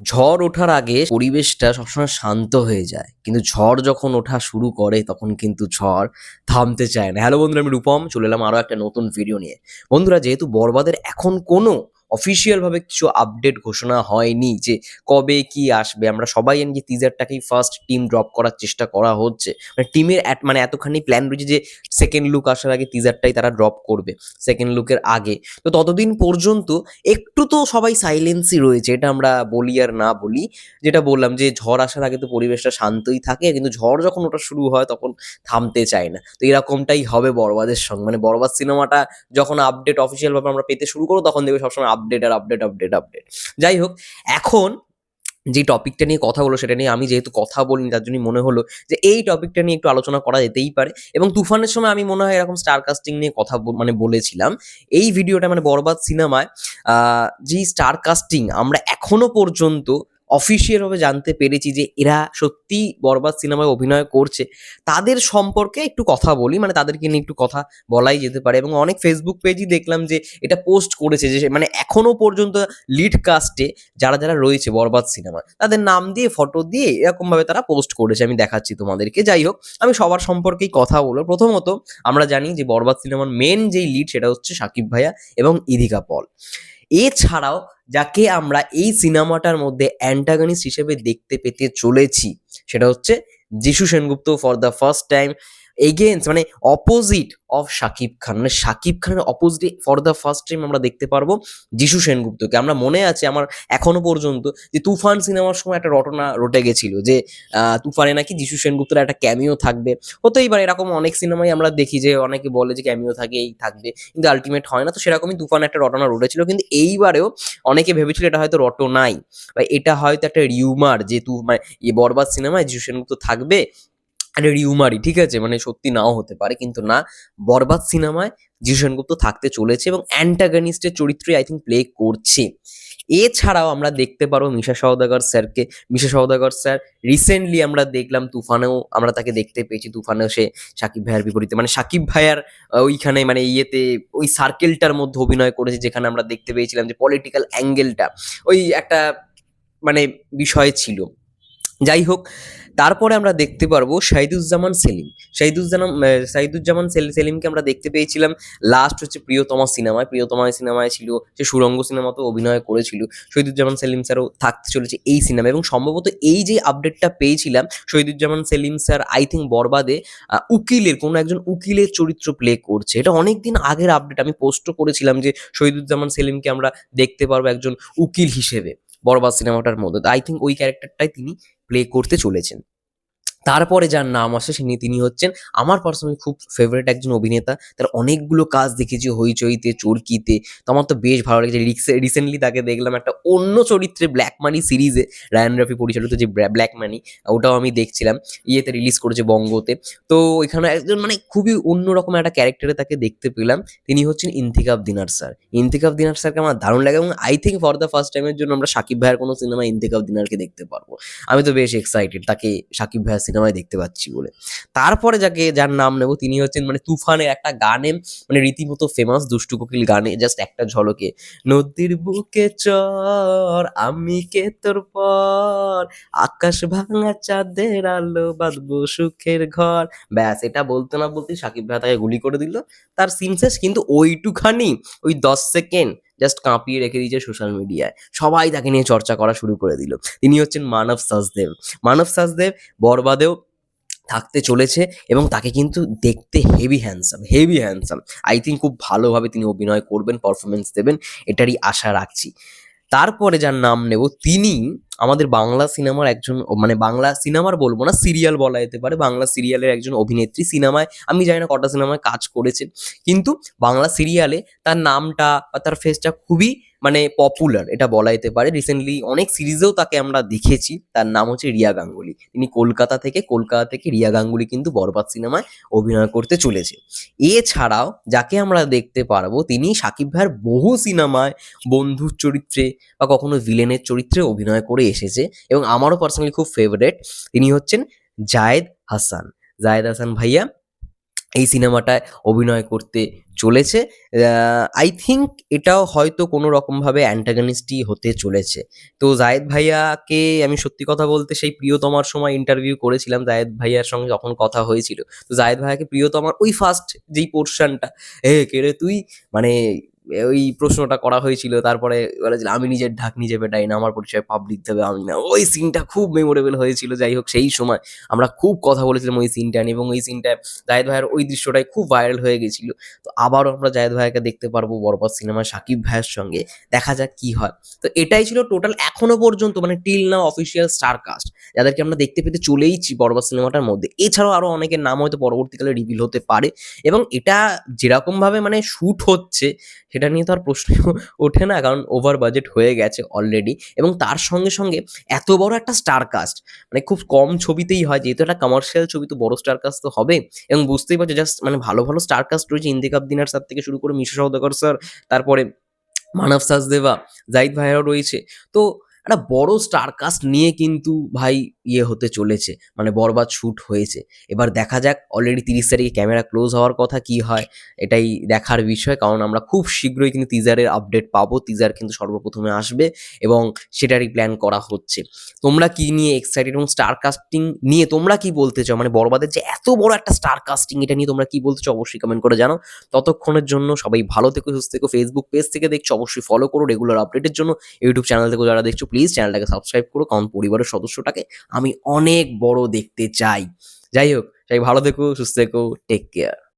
ঝড় ওঠার আগে পরিবেশটা সবসময় শান্ত হয়ে যায়। কিন্তু ঝড় যখন ওঠা শুরু করে, তখন কিন্তু ঝড় থামতে চায় না। হ্যালো বন্ধুরা, আমি রূপম। চলে এলাম আরও একটা নতুন ভিডিও নিয়ে। বন্ধুরা, যেহেতু বরবাদের এখন কোনো অফিসিয়াল ভাবে কিছু আপডেট ঘোষণা হয়নি যে কবে কি আসবে। আমরা সবাই জানি যে টিজারটাকেই ফার্স্ট টিম ড্রপ করার চেষ্টা করা হচ্ছে। মানে টিমের মানে এতখানি প্ল্যান রয়েছে যে সেকেন্ড লুক আসার আগে টিজারটাই তারা ড্রপ করবে সেকেন্ড লুকের আগে। তো ততদিন পর্যন্ত একটু তো সবাই সাইলেন্সই রয়েছে, এটা আমরা বলি আর না বলি। যেটা বললাম যে ঝড় আসার আগে তো পরিবেশটা শান্তই থাকে, কিন্তু ঝড় যখন ওটা শুরু হয় তখন থামতে চায় না। তো এরকমটাই হবে বরবাদের সঙ্গে। মানে বরবাদ সিনেমাটা যখন আপডেট অফিসিয়াল ভাবে আমরা পেতে শুরু করো তখন দেখবে সবসময় আপডেট আর আপডেট আপডেট আপডেট যাই হোক, এখন যে টপিকটা নিয়ে কথা বলো সেটা নিয়ে আমি যেহেতু কথা বলিনি, তার জন্যই মনে হলো যে এই টপিকটা নিয়ে একটু আলোচনা করা যেতেই পারে। এবং তুফানের সময় আমি মনে হয় এরকম স্টার কাস্টিং নিয়ে কথা মানে বলেছিলাম। এই ভিডিওটা মানে বরবাদ সিনেমায় যেই স্টার কাস্টিং আমরা এখনও পর্যন্ত অফিসিয়াল ভাবে জানতে পেরেছি যে এরা সত্যি বরবাদ সিনেমায় অভিনয় করছে। তাদের সম্পর্কে একটু কথা বলি মানে তাদেরকে নিয়ে একটু কথা বলাই যেতে পারে এবং অনেক ফেসবুক পেজই দেখলাম যে এটা পোস্ট করেছে যে মানে এখনও পর্যন্ত লিড কাস্টে যারা যারা রয়েছে বরবাদ সিনেমা তাদের নাম দিয়ে ফটো দিয়ে এরকমভাবে তারা পোস্ট করেছে। আমি দেখাচ্ছি তোমাদেরকে, যাই হোক, আমি সবার সম্পর্কেই কথা বলব। প্রথমত আমরা জানি যে বরবাদ সিনেমার মেন যেই লিড সেটা হচ্ছে সাকিব ভাইয়া এবং ইদিকা পল। এছাড়াও যাকে আমরা এই সিনেমাটার মধ্যে অ্যান্টাগনিস্ট হিসেবে দেখতে পেতে চলেছি, সেটা হচ্ছে Jisshu Sengupta for the first time against মানে অপোজিট অফ শাকিব খান মানে শাকিব খানের opposite for the first time আমরা দেখতে পারব যিশু সেনগুপ্তকে। আমরা মনে আছে আমার এখনও পর্যন্ত যে তুফান সিনেমার সময় একটা রটনা রটে গেছিল যে তুফানে নাকি যিশু সেনগুপ্তের একটা ক্যামিও থাকবে। হতেই পারে এরকম অনেক সিনেমাই আমরা দেখি যে অনেকে বলে যে ক্যামিও থাকে, এই থাকবে, কিন্তু আলটিমেট হয় না। তো সেরকমই তুফান একটা রটনা রটেছিল, কিন্তু এইবারেও অনেকে ভেবেছিল এটা হয়তো রটনাই। বা এটা হয়তো একটা রিউমার যে তু মানে বরবাদ সিনেমায় যিশু সেনগুপ্ত থাকবে। একটা রিউমারই ঠিক আছে? মানে সত্যি নাও হতে পারে, কিন্তু না, বরবাদ সিনেমায় যিশু সেনগুপ্ত থাকতে চলেছে এবং অ্যান্টাগনিস্টের চরিত্রে আই থিঙ্ক প্লে করছে। এছাড়াও আমরা দেখতে পারব মিশা সওদাগর স্যারকে, মিশা সওদাগর স্যার রিসেন্টলি আমরা দেখলাম তুফানেও, আমরা তাকে দেখতে পেয়েছি, তুফানেও সে সাকিব ভাইয়ার বিপরীতে। মানে সাকিব ভাইয়ার ওইখানে মানে ইয়েতে ওই সার্কেলটার মধ্যে অভিনয় করেছে, যেখানে আমরা দেখতে পেয়েছিলাম যে পলিটিক্যাল অ্যাঙ্গেলটা ওই একটা মানে বিষয় ছিল। যাই হোক তারপরে আমরা দেখতে পারব শাহিদুজ্জামান সেলিম। শাহিদুজ্জামান শাহিদুজ্জামান সেল- সেলিমকে আমরা দেখতে পেয়েছিলাম। লাস্ট হচ্ছে প্রিয়তমা সিনেমায়। প্রিয়তমা সিনেমায় ছিল, সে সুরঙ্গ সিনেমাতে অভিনয় করেছিল। শহীদুজ্জামান সেলিম স্যারও থাকতে চলেছে এই সিনেমা এবং সম্ভবত এই যে আপডেটটা পেয়েছিলাম, Shahiduzzaman Selim sir I think বরবাদে উকিলের, কোনো একজন উকিলের চরিত্র প্লে করছে। এটা অনেক দিন আগের আপডেট আমি পোস্টও করেছিলাম যে শহীদুজ্জামান সেলিমকে আমরা দেখতে পারব একজন উকিল হিসেবে। বরবাদ সিনেমাটার মধ্যে। আই থিঙ্ক ওই ক্যারেক্টারটাই তিনি প্লে করতে চলেছেন। তারপরে যার নাম আসে তিনি তিনি হচ্ছেন আমার পার্সোনালি খুব ফেভারিট একজন অভিনেতা। তার অনেকগুলো কাজ দেখেছি, হইচইতে, চরকিতে। তো আমার তো বেশ ভালো লেগেছে। রিসেন্টলি তাকে দেখলাম একটা অন্য চরিত্রে ব্ল্যাক মানি সিরিজে রায়ান রাফি পরিচালিত যে ব্ল্যাক মানি ওটাও আমি দেখছিলাম। ইয়েতে রিলিজ করেছে বঙ্গতে তো এখানে একজন মানে খুবই অন্যরকম একটা ক্যারেক্টারে তাকে দেখতে পেলাম। তিনি হচ্ছেন ইন্তিকাব দিনার স্যার। ইন্তিকাব দিনার স্যারকে আমার দারুণ লাগে এবং I think for the first টাইমের জন্য আমরা সাকিব ভাইয়ের কোনো সিনেমা ইন্তিকাব দিনারকে দেখতে পারব। আমি তো বেশ এক্সাইটেড তাকে সাকিব ভাইয়ের সিনেমায় দেখতে পাচ্ছি বলে। তারপরে যাকে, যার নাম নেব, তিনি হচ্ছেন মানে তুফানের একটা গানে মানে রীতিমতো ফেমাস দুষ্টু কোকিল গানে জাস্ট একটা ঝলকে। নদীর বুকে চর, আমি কে তোর পর? আকাশ ভাঙা চাঁদের আলো, বাঁধবো সুখের ঘর। ব্যাস, এটা বলতে না বলতে সাকিব ভাই তাকে গুলি করে দিল। তার সিন শেষ, কিন্তু ওইটুখানি, ওই দশ সেকেন্ড জাস্ট কাঁপিয়ে রেখে দিয়েছে সোশ্যাল মিডিয়ায় সবাই তাকে নিয়ে চর্চা করা শুরু করে দিল। তিনি হচ্ছেন মানব সাজদেব মানব সাজদেব বরবাদেও থাকতে চলেছে এবং তাকে কিন্তু দেখতে heavy handsome heavy handsome I think খুব ভালোভাবে তিনি অভিনয় করবেন পারফরমেন্স দেবেন, এটারই আশা রাখছি। তারপরে যার নাম নেব, তিনি আমাদের বাংলা সিনেমার একজন মানে বাংলা সিনেমার বলব না, সিরিয়াল বলা যেতে পারে। বাংলা সিরিয়ালের একজন অভিনেত্রী সিনেমায়, আমি জানি না কটা সিনেমায় কাজ করেছেন, কিন্তু বাংলা সিরিয়ালে তার নামটা বা তার ফেসটা খুবই মানে পপুলার এটা বলা যেতে পারে। রিসেন্টলি অনেক সিরিজেও তাকে আমরা দেখেছি, তার নাম হচ্ছে রিয়া গাঙ্গুলি। তিনি কলকাতা থেকে কলকাতা থেকে রিয়া গাঙ্গুলি কিন্তু বরবাদ সিনেমায় অভিনয় করতে চলেছে। এছাড়াও যাকে আমরা দেখতে পারব, তিনি সাকিব ভাইয়ের বহু সিনেমায় বন্ধুর চরিত্রে বা কখনো ভিলেনের চরিত্রে অভিনয় করে এসেছে এবং আমারও পার্সোনালি খুব ফেভারেট তিনি হচ্ছেন জায়েদ হাসান। জায়েদ হাসান ভাইয়া এই সিনেমাটায় অভিনয় করতে চলেছে। আই থিঙ্ক এটাও হয়তো কোনো রকমভাবে অ্যান্টাগনিস্টই হতে চলেছে। তো জায়েদ ভাইয়াকে আমি সত্যি কথা বলতে সেই প্রিয়তমার সময় ইন্টারভিউ করেছিলাম, জায়েদ ভাইয়ার সঙ্গে যখন কথা হয়েছিল। তো জায়েদ ভাইয়াকে প্রিয়তমার ওই ফার্স্ট যেই পোর্শনটা এ, কে রে তুই? মানে ওই প্রশ্নটা করা হয়েছিল, তারপরে বলেছিল আমি নিজের ঢাক নিজে পেটাই না, আমার পরিচয় পাবলিক দেবে আমি না। ওই সিনটা খুব মেমোরেবল হয়েছিল, যাই হোক সেই সময় আমরা খুব কথা বলেছিলাম ওই সিনটা নিয়ে এবং ওই সিনটায় জায়েদ ভাইয়ের ওই দৃশ্যটাই খুব ভাইরাল হয়ে গেছিল। তো আবারও আমরা জায়েদ ভাইয়াকে দেখতে পারব বরবাদ সিনেমায় সাকিব ভাইয়ের সঙ্গে, দেখা যাক কি হয়। তো এটাই ছিল টোটাল এখনও পর্যন্ত মানে টিল না অফিসিয়াল স্টার কাস্ট যাদেরকে আমরা দেখতে পেতে চলেইছি বরবাদ সিনেমাটার মধ্যে। এছাড়াও আরও অনেকের নাম হয়তো পরবর্তীকালে রিভিল হতে পারে এবং এটা যেরকমভাবে মানে শ্যুট হচ্ছে সেটা নিয়ে তো আর প্রশ্ন ওঠে না, কারণ ওভার বাজেট হয়ে গেছে অলরেডি এবং তার সঙ্গে সঙ্গে এত বড় একটা স্টার কাস্ট মানে খুব কম ছবিতেই হয়, যেহেতু একটা কমার্শিয়াল ছবি তো বড় স্টার কাস্ট তো হবে এবং বুঝতেই পারছ জাস্ট মানে ভালো ভালো স্টার কাস্ট রয়েছে ইন্দিকাব দিনার স্যার থেকে শুরু করে মিশো সৌদাগর স্যার তারপরে মানব সাজদেবা, জাহিদ ভাইয়াও রয়েছে, তো একটা বড় স্টার কাস্ট নিয়ে কিন্তু ভাই ইয়ে হতে চলেছে মানে বরবাদ শ্যুট হয়েছে। এবার দেখা যাক অলরেডি তিরিশ তারিখে ক্যামেরা ক্লোজ হওয়ার কথা কি হয়, এটাই দেখার বিষয়। কারণ আমরা খুব শীঘ্রই কিন্তু টিজারের আপডেট পাবো টিজার কিন্তু সর্বপ্রথমে আসবে এবং সেটারই প্ল্যান করা হচ্ছে। তোমরা কি নিয়ে এক্সাইটেড এবং স্টার কাস্টিং নিয়ে তোমরা কি বলতে চাও? মানে বরবাদের যে এত বড় একটা স্টার কাস্টিং এটা নিয়ে তোমরা কি বলতে চাও? অবশ্যই কমেন্ট করে জানো ততক্ষণের জন্য সবাই ভালো থেকো, সুস্থ থেকো। ফেসবুক পেজ থেকে দেখছ, অবশ্যই ফলো করো রেগুলার আপডেটের জন্য। ইউটিউব চ্যানেল থেকে যারা দেখছ প্লিজ চ্যানেলটাকে সাবস্ক্রাইব করো, কারণ পরিবারের সদস্যটাকে আমি অনেক বড় দেখতে চাই। যাই হোক তাই ভালো থেকো, সুস্থ থেকো টেক কেয়ার